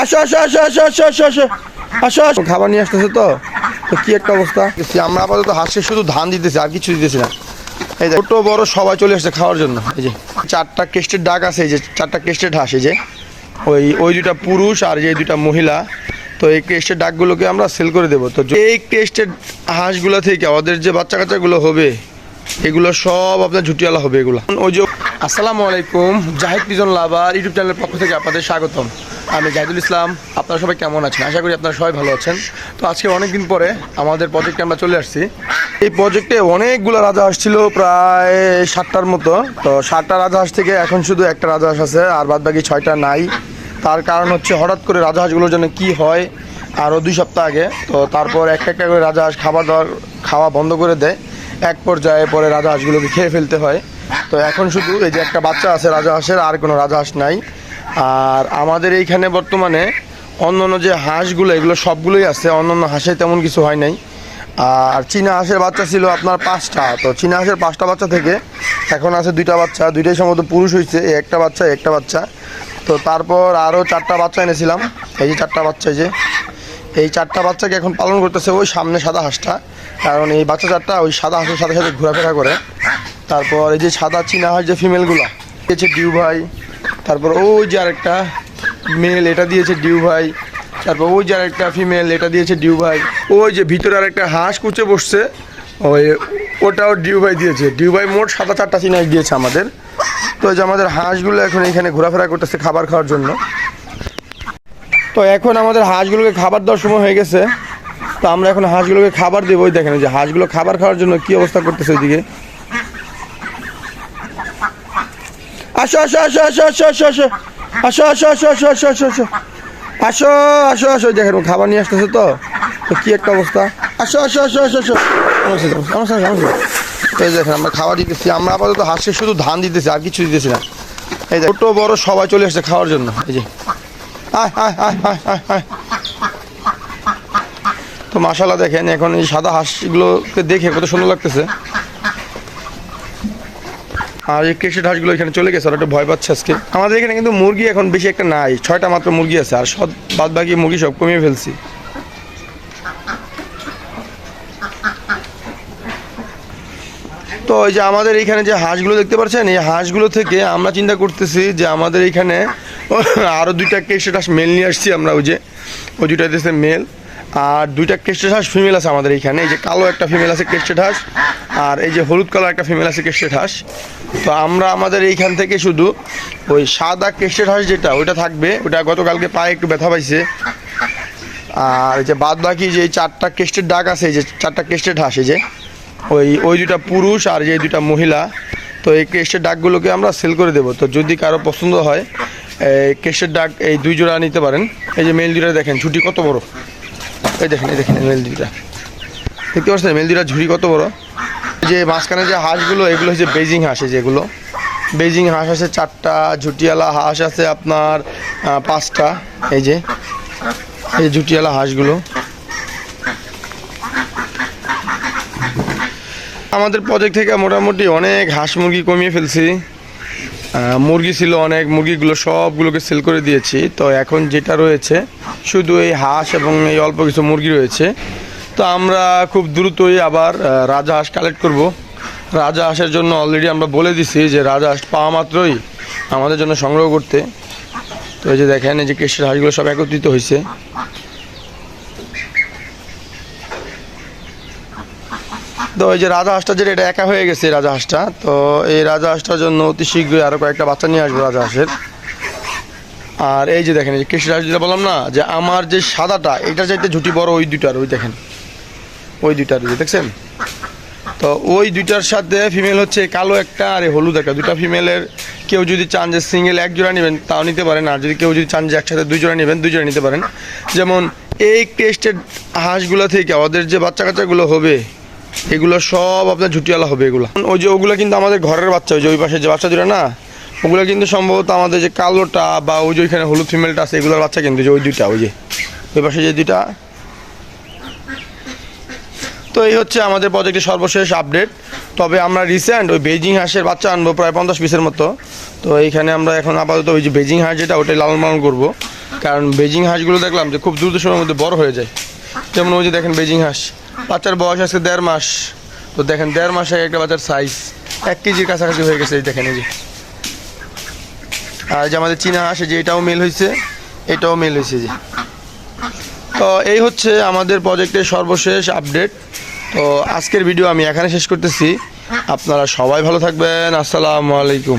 আসো আসো আসো আসো আসো আসো আসো। আসো আসো। খাবার নিয়ে আসতেছে তো? তো কি একটা অবস্থা? আমরা আপাতত হাঁসকে শুধু ধান দিতেছি, আর কিছু দিতেছি না। এই যে, ছোট, বড় সবাই চলে আসছে খাওয়ার জন্য। এই যে, চারটা কেস্টের ডাক আছে, এই যে, চারটা কেস্টের হাঁস, এই যে। ওই ওই দুটা পুরুষ আর যে দুটা মহিলা। তো এই কেস্টের ডাকগুলোকে আমরা সেল করে দেবো। তো এই কেস্টের হাঁসগুলো থেকে ওদের যে বাচ্চা কাচ্চাগুলো হবে, এগুলো সব আপনার ঝুটিওয়ালা হবে এগুলো। ওই যে আসসালামু আলাইকুম, জাহিদ পিজন লাভার ইউটিউব চ্যানেলের পক্ষ থেকে আপনাদের স্বাগতম। আমি জাহিদুল ইসলাম, আপনারা সবাই কেমন আছেন? আশা করি আপনারা সবাই ভালো আছেন। তো আজকে অনেক দিন পরে আমাদের প্রজেক্টে আমরা চলে আসছি। এই প্রজেক্টে অনেকগুলো রাজহাঁস ছিল প্রায় সাতটার মতো। তো ষাটটা রাজহাঁস থেকে এখন শুধু একটা রাজহাঁস আছে, আর বাদ বাকি ছয়টা নাই। তার কারণ হচ্ছে হঠাৎ করে রাজহাঁসগুলোর জন্য কি হয়, আরও দুই সপ্তাহ আগে। তো তারপর একটা একটা করে রাজহাঁস খাবার দাবার খাওয়া বন্ধ করে দেয়। এক পর্যায়ে পরে রাজহাঁসগুলোকে খেয়ে ফেলতে হয়। তো এখন শুধু এই যে একটা বাচ্চা আছে রাজহাঁসের, আর কোনো রাজহাঁস নাই। আর আমাদের এইখানে বর্তমানে অন্য অন্য যে হাঁসগুলো, এগুলো সবগুলোই আছে, অন্য অন্য হাঁসে তেমন কিছু হয় নাই। আর চীনা হাঁসের বাচ্চা ছিল আপনার পাঁচটা। তো চীনা হাঁসের পাঁচটা বাচ্চা থেকে এখন আছে দুইটা বাচ্চা, দুইটাই সম্ভবত পুরুষ হয়েছে একটা বাচ্চা একটা বাচ্চা। তো তারপর আরও চারটা বাচ্চা এনেছিলাম। এই যে চারটা বাচ্চা যে এই চারটা বাচ্চাকে এখন পালন করতেছে ওই সামনে সাদা হাঁসটা। কারণ এই বাচ্চা চারটা ওই সাদা হাঁসের সাথে সাথে ঘোরাফেরা করে। তারপর এই যে সাদা চীনা হাঁস যে ফিমেলগুলো, দিয়েছে ডিউ ভাই। তারপর ওই যে আরেকটা মেল, এটা দিয়েছে ডিউ ভাই। তারপর ওই যে আরেকটা ফিমেল, এটা দিয়েছে ডিউ ভাই। ওই যে ভিতরে আরেকটা হাঁস কুচে বসছে, ওই ওটাও ডিউ ভাই দিয়েছে। ডিউ ভাই মোট সাদা চারটা চীনা দিয়েছে আমাদের। তো যে আমাদের হাঁসগুলো এখন এখানে ঘোরাফেরা করতেছে খাবার খাওয়ার জন্য। তো এখন আমাদের হাঁসগুলোকে খাবার দেওয়ার সময় হয়ে গেছে তো আমরা এখন হাঁসগুলোকে খাবার দেবো ওই দেখেন যে হাঁসগুলো খাবার খাওয়ার জন্য কি অবস্থা করতেছে ওইদিকে আসো আসো আসো আসো আসো আসো আসো আসো আসো আসো আসো আসো আসো আসো আসো আসো আসো দেখেন খাবার নিয়ে আসতেছে তো তো কি একটা অবস্থা আসো আসো আসো আসো আসো আমার দেখেন আমরা খাবার দিতেছি আমরা আপাতত হাঁসকে শুধু ধান দিতেছি আর কিছু দিতেছি না এই দেখ ছোট বড় সবাই চলে আসছে খাওয়ার জন্য এই যে তো মাশাল্লাহ দেখেন, এখন এই সাদা হাঁসগুলোকে দেখে কত সুন্দর লাগতেছে। আর এই কেশের হাঁসগুলো এখানে চলে গেছে ওরা একটু ভয় পাচ্ছে আজকে। আমাদের এখানে কিন্তু মুরগি এখন বেশি একটা নাই, ছয়টা মাত্র মুরগি আছে, আর সব বাদ বাকি মুরগি সব কমিয়ে ফেলছি। তো এই যে আমাদের এইখানে যে হাঁসগুলো দেখতে পাচ্ছেন, এই হাঁসগুলো থেকে আমরা চিন্তা করতেছি যে আমাদের এইখানে আরও দুইটা কেশের হাঁস মেল নিয়ে আসছি আমরা, ওই যে ওই দুইটা দিয়েছে মেল আর দুইটা কেস্টেড হাঁস ফিমেল আছে আমাদের এইখানে এই যে কালো একটা ফিমেল আছে কেস্টেড হাঁস আর এই যে হলুদ কালার একটা ফিমেল আছে কেস্টেড হাঁস তো আমরা আমাদের এইখান থেকে শুধু ওই সাদা কেস্টেড হাঁস যেটা, ওইটা থাকবে ওটা গতকালকে পায়ে একটু ব্যথা পাইছে। আর যে বাদ বাকি যে চারটা কেস্টের ডাক আছে যে চারটা কেস্টেড হাঁস এই যে, ওই ওই দুটা পুরুষ আর যে দুটা মহিলা, তো এই কেস্টের ডাকগুলোকে আমরা সেল করে দেবো। তো যদি কারও পছন্দ হয় কেস্টের ডাক এই দুই জোড়া নিতে পারেন। এই যে মেল দুটা দেখেন ঝুটি কত বড়? এই দেখেন এই দেখেন মেল দুটা দেখতে পাচ্ছেন? মেল দুটা ঝুড়ি কত বড়? যে মাঝখানে যে হাঁসগুলো, এগুলো হচ্ছে বেজিং হাঁস যেগুলো। বেজিং হাঁস আছে চারটা, ঝুটিয়ালা হাঁস আছে আপনার পাঁচটা, এই যে। এই ঝুটিয়ালা হাঁসগুলো। আমাদের প্রজেক্ট থেকে মোটামুটি অনেক হাঁস মুরগি কমিয়ে ফেলছি। মুরগি ছিল অনেক, মুরগিগুলো সবগুলোকে সেল করে দিয়েছি। তো এখন যেটা রয়েছে, শুধু এই হাঁস এবং এই অল্প কিছু মুরগি রয়েছে। তো আমরা খুব দ্রুতই আবার রাজা হাঁস কালেক্ট করব। রাজা হাঁসের জন্য অলরেডি আমরা বলে দিছি যে রাজা হাঁস পাওয়া মাত্রই আমাদের জন্য সংগ্রহ করতে। তো এই যে দেখেন, এই যে কেশের হাঁসগুলো সব একত্রিত হয়েছে তো এই যে রাজা হাঁসটা যেটা এটা একা হয়ে গেছে রাজা হাঁসটা, তো এই রাজা হাঁসটার জন্য অতি শীঘ্রই আরও কয়েকটা বাচ্চা নিয়ে আসব রাজা হাঁসের। আর এই যে দেখেন, এই যে কেশর হাঁস যেটা বললাম না, যে আমার যে সাদাটা এটা চাইতে ঝুটি বড় ওই দুইটার, ওই দেখেন। ওই দুইটার ওই দেখছেন? তো ওই দুইটার সাথে ফিমেল হচ্ছে কালো একটা আর হলুদ একটা। দুটা ফিমেলের কেউ যদি চান যে সিঙ্গেল এক জোড়া নেবেন, তাও নিতে পারেন। আর যদি কেউ যদি চান যে একসাথে দুই জোড়া নেবেন, দুই জোড়া নিতে পারেন। যেমন এই টেস্টেড হাঁসগুলো থেকে ওদের যে বাচ্চা কাচ্চাগুলো হবে এগুলো সব আপনার ঝুটিওয়ালা হবে এগুলো। ওই যে ওগুলো কিন্তু আমাদের ঘরের বাচ্চা, ওই যে ওই পাশে যে বাচ্চা দুটো না, ওগুলো কিন্তু সম্ভবত আমাদের যে কালোটা বা ওই যে ওইখানে হলুদ ফিমেলটা আছে, এগুলোর বাচ্চা কিন্তু যে ওই দুইটা, ওই যে, ওই পাশে যে দুইটা। তো এই হচ্ছে আমাদের প্রজেক্টের সর্বশেষ আপডেট তবে আমরা রিসেন্ট ওই বেজিং হাঁসের বাচ্চা আনব প্রায় পঞ্চাশ পিসের মতো। তো এইখানে আমরা এখন আপাতত ওই যে বেজিং হাঁস যেটা, ওটাই লালন পালন করব। কারণ বেজিং হাঁসগুলো দেখলাম যে খুব দ্রুত সময়ের মধ্যে বড় হয়ে যায়। যেমন ওই যে দেখেন বেজিং হাঁস। বাচ্চার বয়স আজকে দেড় মাস। তো দেখেন, দেড় মাসে একটা বাচ্চার সাইজ এক কেজির কাছাকাছি হয়ে গেছে, এই দেখেন এই যে। আর যে আমাদের চীনা এই যে এটাও মেল হয়েছে এটাও মেল হয়েছে যে। তো এই হচ্ছে আমাদের প্রজেক্টের সর্বশেষ আপডেট তো আজকের ভিডিও আমি এখানে শেষ করতেছি। আপনারা সবাই ভালো থাকবেন। আসসালামু আলাইকুম।